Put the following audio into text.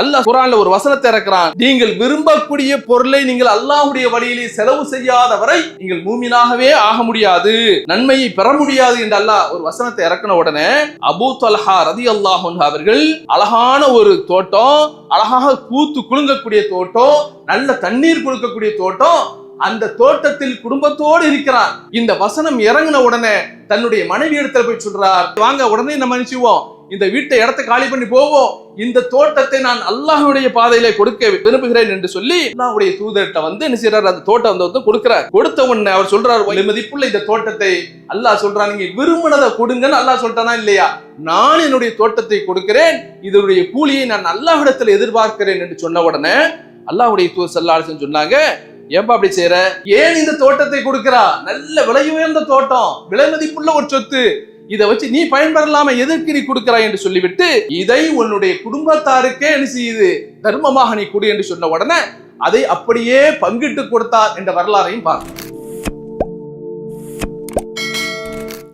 அல்லாஹ் குரான்ல ஒரு வசனத்தை இறக்குறான். நீங்கள் விரும்பக்கூடிய பொருளை நீங்கள் அல்லாஹ்வுடைய வழியிலே செலவு செய்யாத வரை நீங்கள் மூமினாகவே ஆக முடியாது. நன்மையை பெற முடியாது என்று அல்லாஹ் ஒரு வசனத்தை இறக்கின உடனே அபு தல்ஹா ரதி அல்லாஹ் அவர்கள் அழகான ஒரு தோட்டம் அழகாக பூத்து குலுங்கக்கூடிய தோட்டம் நல்ல தண்ணீர் கொடுக்கக்கூடிய தோட்டம் அந்த தோட்டத்தில் குடும்பத்தோடு இருக்கிறார் இந்த வசனம் இறங்கின உடனே தன்னுடைய மனைவி இடத்துல போய் சொல்றார் வாங்க உடனே நம்ம நினைச்சுவோம் இந்த வீட்டை இடத்தை காலி பண்ணி போவோம் இந்த தோட்டத்தை நான் அல்லாஹுடைய பாதையில கொடுக்க விரும்புகிறேன் என்று சொல்லி அல்லாஹுடைய தூதர்கிட்ட வந்து என்ன செய்யறாரு அந்த தோட்டம் வந்து வந்து கொடுக்கிறார். கொடுத்த உடனே அவர் சொல்றாரு மதிப்புள்ள இந்த தோட்டத்தை அல்லாஹ் சொல்றான். நீங்க விரும்பினதை கொடுங்கன்னு அல்லாஹ் சொல்றானா இல்லையா? நான் என்னுடைய தோட்டத்தை கொடுக்கிறேன். இதனுடைய கூலியை நான் அல்லாஹ்விடத்தில் எதிர்பார்க்கிறேன் என்று சொன்ன உடனே அல்லாஹுடைய தூதர் சல்லாஹ் சொன்னாங்க ஏன்பா அப்படி செய்யற ஏன் இந்த தோட்டத்தை கொடுக்கிறா? நல்ல விலை உயர்ந்த தோட்டம். விலை மதிப்புள்ள ஒரு சொத்து. இதை வச்சு நீ பயன்பெறலாம எதற்கு நீ கொடுக்கிறாய் என்று சொல்லிவிட்டு இதை உன்னுடைய குடும்பத்தாருக்கே என்ன செய்யுது தர்மமாக நீ கொடு என்று சொன்ன உடனே அதை அப்படியே பங்கிட்டு கொடுத்தார் என்ற வரலாறையும் பார்க்கணும்